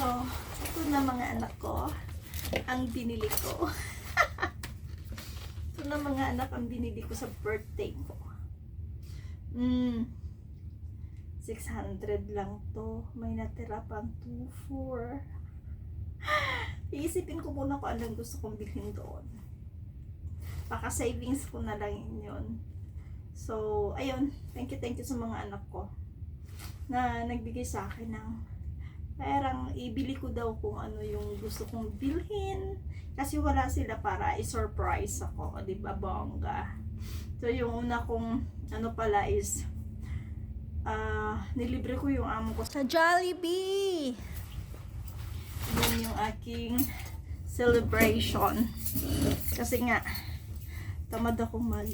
So, ito na mga anak ko. Ang binili ko. ito na mga anak ang binili ko sa birthday ko. Mm. 600 lang to. May natira pang 2, 4. Iisipin ko muna kung anong gusto kong bilhin doon. Baka savings ko na lang yun. So, ayun. Thank you, thank you sa mga anak ko na nagbigay sa akin ng parang ibili ko daw kung ano yung gusto kong bilhin. Kasi wala sila para i-surprise ako. Di ba, bongga. So, yung una kong ano pala is ah nilibre ko yung amo ko sa Jollibee. Yun yung aking celebration. Kasi nga, tamad akong mag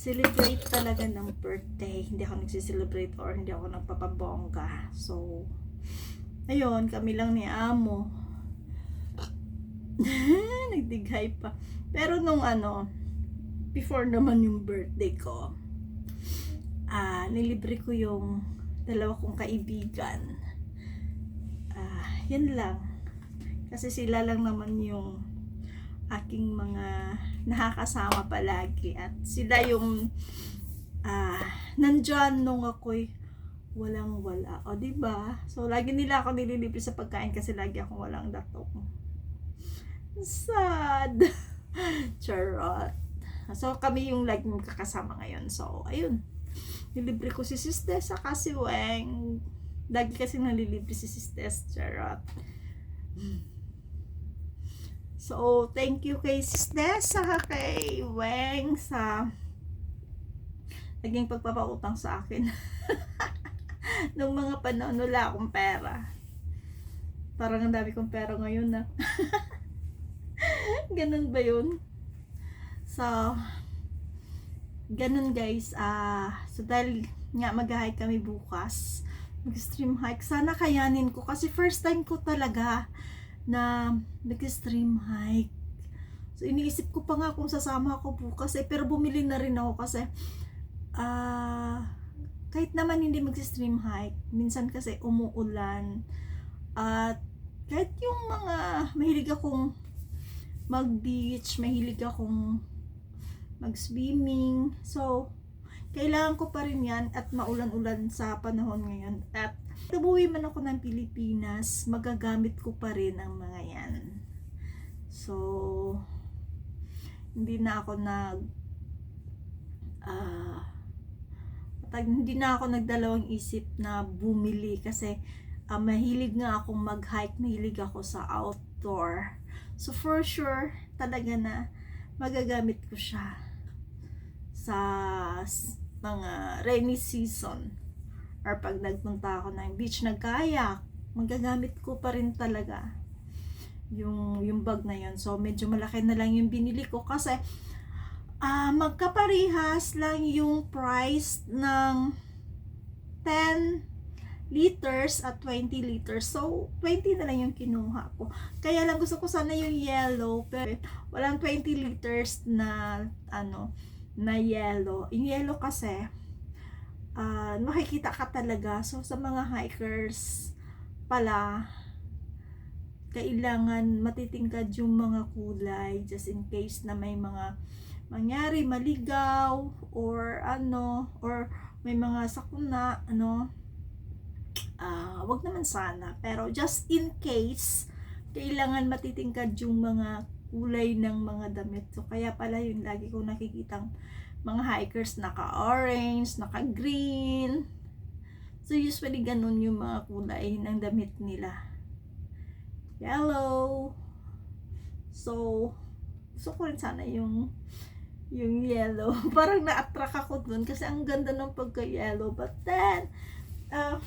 celebrate talaga ng birthday. Hindi ako nagsiselebrate or hindi ako nagpapabongga. So, ayun, kami lang ni Amo. Nagdighay pa. Pero nung ano, before naman yung birthday ko, ah, nilibre ko yung dalawa kong kaibigan. Ah, yan lang. Kasi sila lang naman yung aking mga nakakasama palagi at sila yung ah nandyan nung ako'y walang wala. O, di ba? So, lagi nila ako nililibre sa pagkain kasi lagi akong walang dato. Sad. Charot. So, kami yung lagi kakasama ngayon. So, ayun. Nilibre ko si Sistes saka si Weng. Lagi kasi nalilibre si Sistes. Charot. So, thank you kay Sistes saka kay Weng sa naging pagpapautang sa akin. Nung mga panahon, wala akong pera. Parang ang dami kong pera ngayon na. ganun ba yun? So, ganun guys. ah so, dahil nga mag-hike kami bukas, mag-stream hike, sana kayanin ko. Kasi first time ko talaga na nag-stream hike. So, iniisip ko pa nga kung sasama ako bukas eh. Pero bumili na rin ako kasi ah kahit naman hindi mag-stream hike, minsan kasi umuulan. At kahit yung mga mahilig akong mag-beach, mahilig akong mag-swimming. So, kailangan ko pa rin yan at maulan-ulan sa panahon ngayon. At Nabuwi man ako ng Pilipinas, magagamit ko pa rin ang mga yan. So, hindi na ako nag ah pag hindi na ako nagdalawang isip na bumili kasi ah, mahilig nga akong mag-hike, mahilig ako sa outdoor. So for sure, talaga na magagamit ko siya sa mga rainy season or pag nagpunta ako ng beach nagkayak, magagamit ko pa rin talaga yung yung bag na yun. So medyo malaki na lang yung binili ko kasi ah magkaparihas lang yung price ng 10 liters at 20 liters. So, 20 na lang yung kinuha ko. Kaya lang gusto ko sana yung yellow, pero walang 20 liters na, ano, na yellow. Yung yellow kasi, ah makikita ka talaga. So, sa mga hikers pala, kailangan matitingkad yung mga kulay just in case na may mga mangyari maligaw or ano or may mga sakuna ano. Ah wag naman sana pero just in case kailangan matitingkad yung mga kulay ng mga damit. So kaya pala yun lagi ko nakikitang mga hikers naka-orange, naka-green. So usually ganun yung mga kulay ng damit nila. Yellow. So gusto ko rin sana yung yung yellow. Parang na-attract ako dun kasi ang ganda ng pagka-yellow. But then, uh,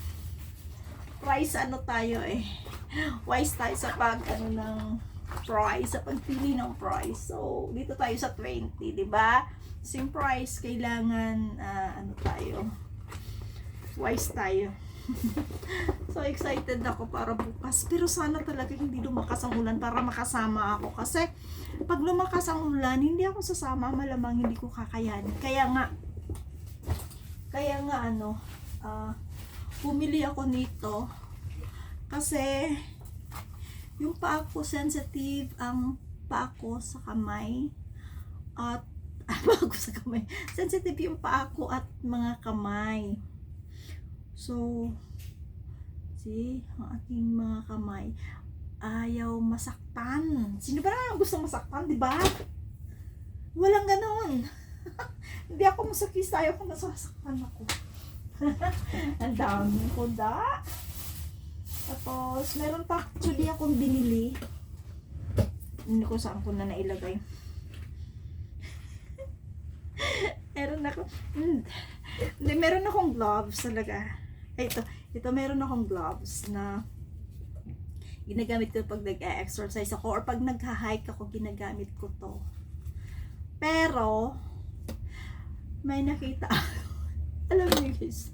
price ano tayo eh. Wise tayo sa pag ano ng price, sa pagpili ng price. So, dito tayo sa 20, di ba? Same price, kailangan ah, ano tayo. Wise tayo. so excited ako para bukas. Pero sana talaga hindi lumakas ang ulan para makasama ako. Kasi pag lumakas ang ulan, hindi ako sasama. Malamang hindi ko kakayanin. Kaya nga, kaya nga ano, ah, bumili ako nito. Kasi, yung paa ko sensitive ang paa ko sa kamay at ah, sa kamay. Sensitive yung paa ko at mga kamay. So, see, ang aking mga kamay ayaw masaktan. Sino ba naman gusto masaktan, di ba? Walang ganon. Hindi ako masakis, ayaw ko nasasaktan ako. ang dami ko da. Tapos, meron pa actually akong binili. Hindi ko saan ko na nailagay. meron ako, hmm, hindi, meron akong gloves talaga. Ito, ito meron akong gloves na ginagamit ko pag nag-exercise ako or pag nag-hike ako, ginagamit ko to. Pero, may nakita ako. Alam niyo guys,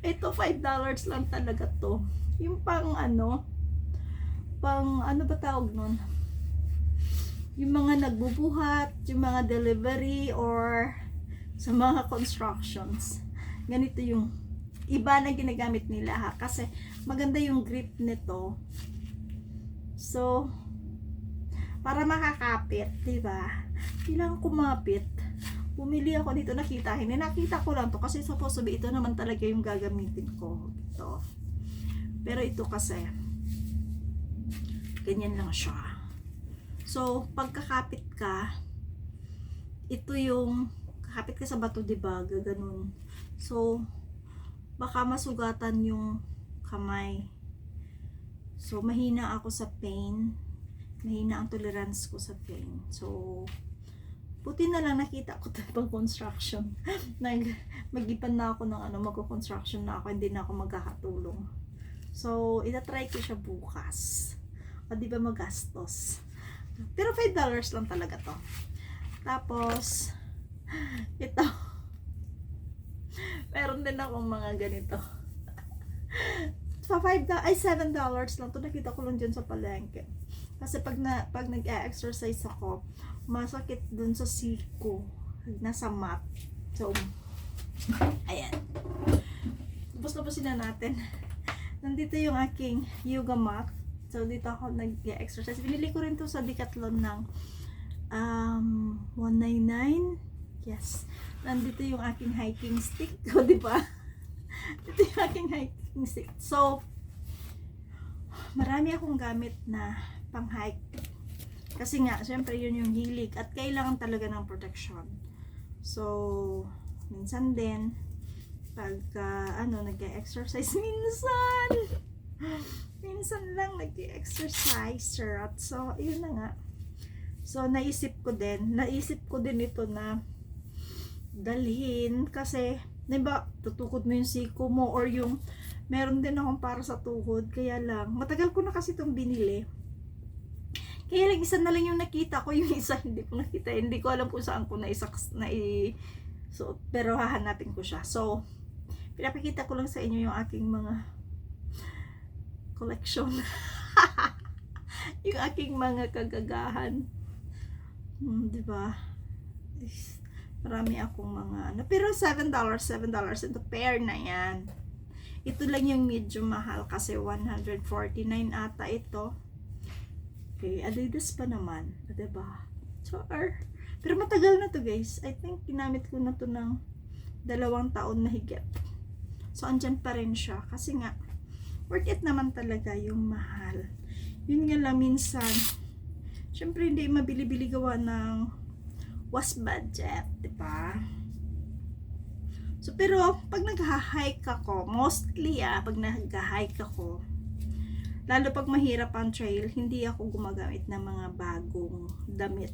ito $5 lang talaga to. Yung pang ano, pang ano ba tawag nun? Yung mga nagbubuhat, yung mga delivery or sa mga constructions. Ganito yung iba na ginagamit nila ha. Kasi maganda yung grip nito. So, para makakapit, di ba? Kailangan kumapit. Bumili ako dito, nakita. Hindi nakita ko lang to kasi supposed to be ito naman talaga yung gagamitin ko. Ito. Pero ito kasi, ganyan lang siya. So, pagkakapit ka, ito yung, kakapit ka sa bato, di ba? Gaganon. So, baka masugatan yung kamay. So, mahina ako sa pain. Mahina ang tolerance ko sa pain. So, buti na lang nakita ko ito pang construction. Nag, mag-ipan na ako ng ano, magko-construction na ako, hindi na ako magkakatulong. So, itatry ko siya bukas. O, di ba magastos? Pero $5 lang talaga to. Tapos, ito. Meron din akong mga ganito. Sa 5 da- ay 7 dollars lang to nakita ko lang diyan sa palengke. Kasi pag na pag nag-exercise ako, masakit dun sa siko, nasa mat. So, ayan. Tapos tapusin na natin. Nandito yung aking yoga mat. So, dito ako nag-exercise. Binili ko rin to sa Decathlon ng um, 199. Yes. Nandito yung aking hiking stick. O, di ba? Ito yung aking hiking stick. So, marami akong gamit na pang hike. Kasi nga, syempre yun yung hilig at kailangan talaga ng protection. So, minsan din, pagka, ano, nag-exercise, minsan, minsan lang nag-exercise, sir. At so, yun na nga. So, naisip ko din, naisip ko din ito na dalhin kasi, ba, tutukod mo yung siko mo or yung, meron din akong para sa tuhod, kaya lang, matagal ko na kasi itong binili. Kaya lang, isa na lang yung nakita ko, yung isa hindi ko nakita, hindi ko alam kung saan ko na isa, na i, so, pero hahanapin ko siya. So, pinapakita ko lang sa inyo yung aking mga collection. yung aking mga kagagahan. Hmm, di ba? Marami akong mga ano. Pero $7, $7 ito pair na yan. Ito lang yung medyo mahal kasi 149 ata ito. Okay, Adidas pa naman. O, Diba? Er, pero matagal na to guys. I think ginamit ko na to ng dalawang taon na higit. So, andyan pa rin siya. Kasi nga, worth it naman talaga yung mahal. Yun nga lang minsan, syempre hindi mabili-bili gawa ng was budget, di ba? So, pero, pag nag-hike ako, mostly ah, pag nag-hike ako, lalo pag mahirap ang trail, hindi ako gumagamit ng mga bagong damit.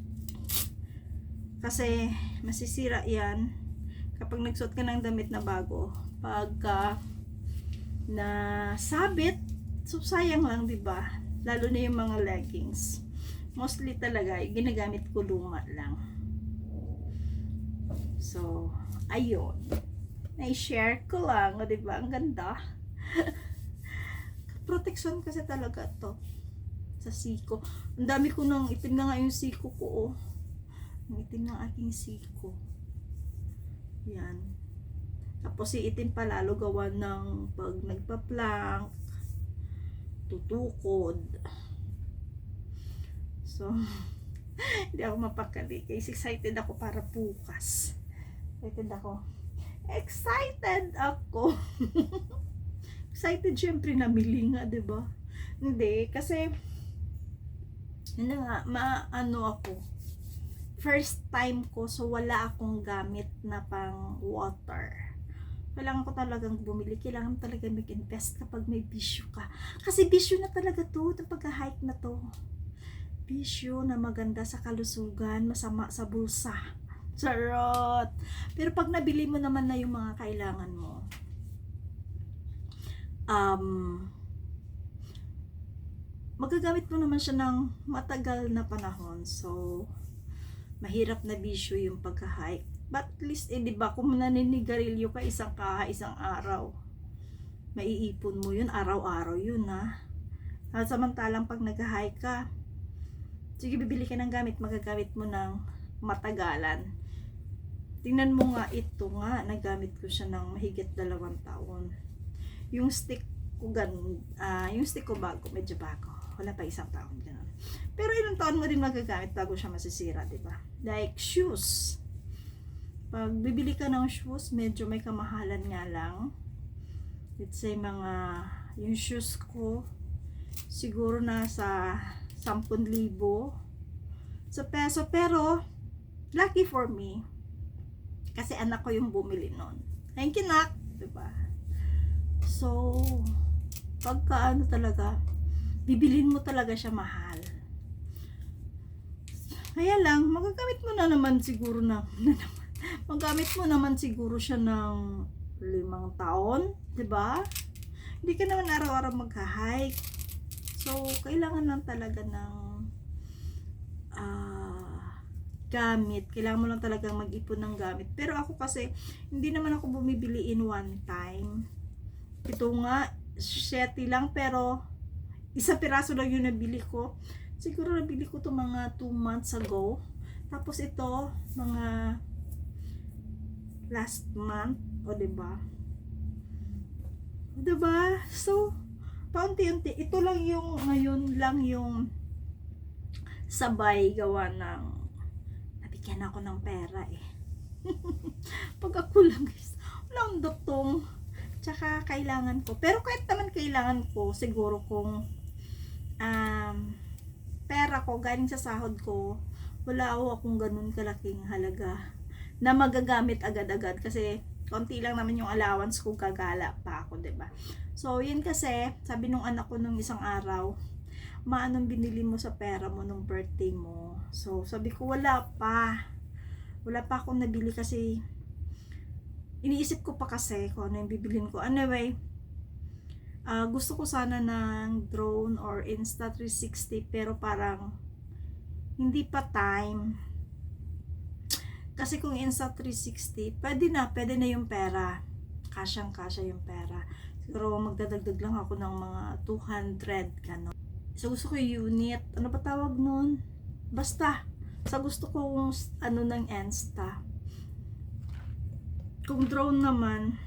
Kasi, masisira yan kapag nagsuot ka ng damit na bago. Pagka na sabit, so sayang lang, di ba? Lalo na yung mga leggings. Mostly talaga, ginagamit ko luma lang. So, ayun. Na-share ko lang, o diba? Ang ganda. Protection kasi talaga to sa siko. Ang dami ko nang itim na nga yung siko ko, oh. Ang itim ng aking siko. Yan. Tapos si itim pa lalo gawa ng pag nagpa-plank. tutukod. So, hindi ako mapakali. Kasi excited ako para bukas. Excited ako. Excited ako. excited syempre namili nga, 'di ba? Hindi kasi yun nga, maano ako. First time ko, so wala akong gamit na pang water. Kailangan ko talagang bumili. Kailangan talaga mag-invest kapag may bisyo ka. Kasi bisyo na talaga to, itong pagka-hike na to. Bisyo na maganda sa kalusugan, masama sa bulsa. Charot! Pero pag nabili mo naman na yung mga kailangan mo, um, magagamit mo naman siya ng matagal na panahon. So, mahirap na bisyo yung pagka-hike. But at least, eh, di ba, kung naninigarilyo ka isang kaha, isang araw, maiipon mo yun, araw-araw yun, ha? At samantalang pag nag-hike ka, sige, bibili ka ng gamit, magagamit mo ng matagalan. Tingnan mo nga ito nga, nagamit ko siya ng mahigit dalawang taon. Yung stick ko ganun, ah, yung stick ko bago, medyo bago. Wala pa isang taon, ganun. Pero ilang taon mo din magagamit bago siya masisira, di ba? Like shoes. Pag bibili ka ng shoes, medyo may kamahalan nga lang. Let's say mga, yung shoes ko, siguro nasa 10,000 sa peso. Pero, lucky for me, kasi anak ko yung bumili nun. Thank you, Nak! Diba? So, pagka ano talaga, bibilin mo talaga siya mahal. Kaya lang, magagamit mo na naman siguro na, na naman, magamit mo naman siguro siya ng limang taon, 'di ba? Hindi ka naman araw-araw magha-hike. So, kailangan lang talaga ng ah, gamit. Kailangan mo lang talaga mag-ipon ng gamit. Pero ako kasi, hindi naman ako bumibili in one time. Ito nga, shetty lang, pero isa piraso lang yung nabili ko. Siguro nabili ko to mga 2 months ago. Tapos ito, mga last month, o 'di ba? 'Di ba? So, paunti-unti, ito lang yung ngayon lang yung sabay gawa ng nabigyan ako ng pera eh. Pag ako lang guys, walang doktong tsaka kailangan ko. Pero kahit naman kailangan ko, siguro kung um, pera ko galing sa sahod ko, wala ako akong ganun kalaking halaga na magagamit agad-agad kasi konti lang naman yung allowance ko gagala pa ako, ba? So, yun kasi, sabi nung anak ko nung isang araw, maanong binili mo sa pera mo nung birthday mo. So, sabi ko, wala pa. Wala pa akong nabili kasi iniisip ko pa kasi kung ano yung bibilin ko. Anyway, ah, gusto ko sana ng drone or Insta360 pero parang hindi pa time. Kasi kung Insta360, pwede na, pwede na yung pera. Kasyang kasya yung pera. Siguro magdadagdag lang ako ng mga 200 gano'n. So gusto ko yung unit. Ano ba tawag nun? Basta. Sa gusto ko ano ng Insta. Kung drone naman,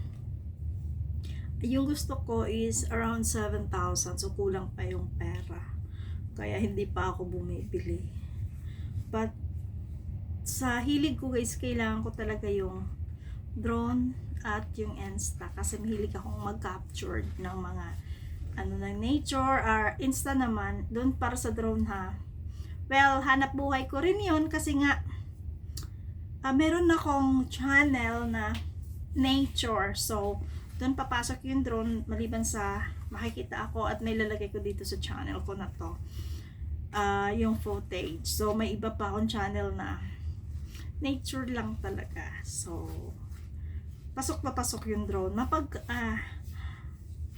yung gusto ko is around 7,000. So kulang pa yung pera. Kaya hindi pa ako bumibili. But sa hilig ko guys, kailangan ko talaga yung drone at yung Insta kasi mahilig akong mag-capture ng mga ano ng nature or Insta naman doon para sa drone ha well hanap buhay ko rin yun kasi nga ah, meron akong channel na nature. So doon papasok yung drone maliban sa makikita ako at may lalagay ko dito sa channel ko na to ah, yung footage. So may iba pa akong channel na nature lang talaga. So pasok na pasok yung drone. Mapag, ah,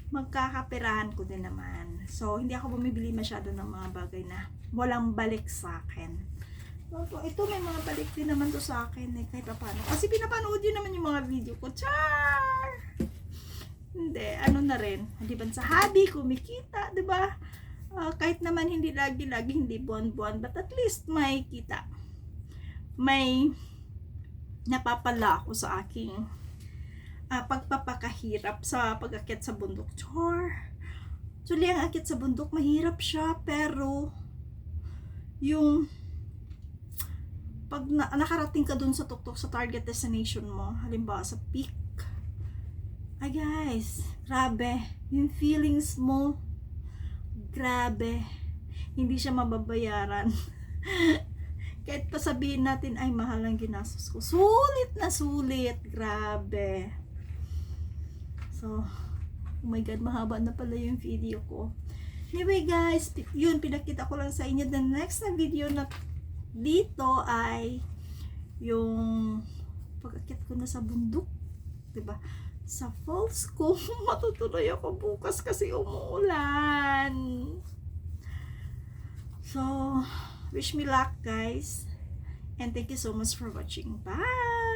magkakapirahan ko din naman. So, hindi ako bumibili masyado ng mga bagay na walang balik sa akin. So, ito may mga balik din naman to sa akin eh, kahit pa paano. Kasi pinapanood yun naman yung mga video ko. Char! Hindi, ano na rin. Hindi ba sa hobby, kumikita, di ba? Ah, kahit naman hindi lagi-lagi, hindi buwan-buwan, but at least may kita. May napapala ako sa aking ah, pagpapakahirap sa pag-akyat sa bundok. Char! Actually, ang akit sa bundok, mahirap siya, pero yung pag na, nakarating ka dun sa tuktok sa target destination mo, halimbawa sa peak, ay guys, grabe, yung feelings mo, grabe, hindi siya mababayaran. Kahit pa sabihin natin, ay mahal ang ginastos ko. Sulit na sulit, grabe. So, oh my god, mahaba na pala yung video ko. Anyway guys, yun, pinakita ko lang sa inyo. The next na video na dito ay yung pag-akit ko na sa bundok. 'di ba Sa falls ko, matutuloy ako bukas kasi umuulan. So, wish me luck guys. And thank you so much for watching. Bye!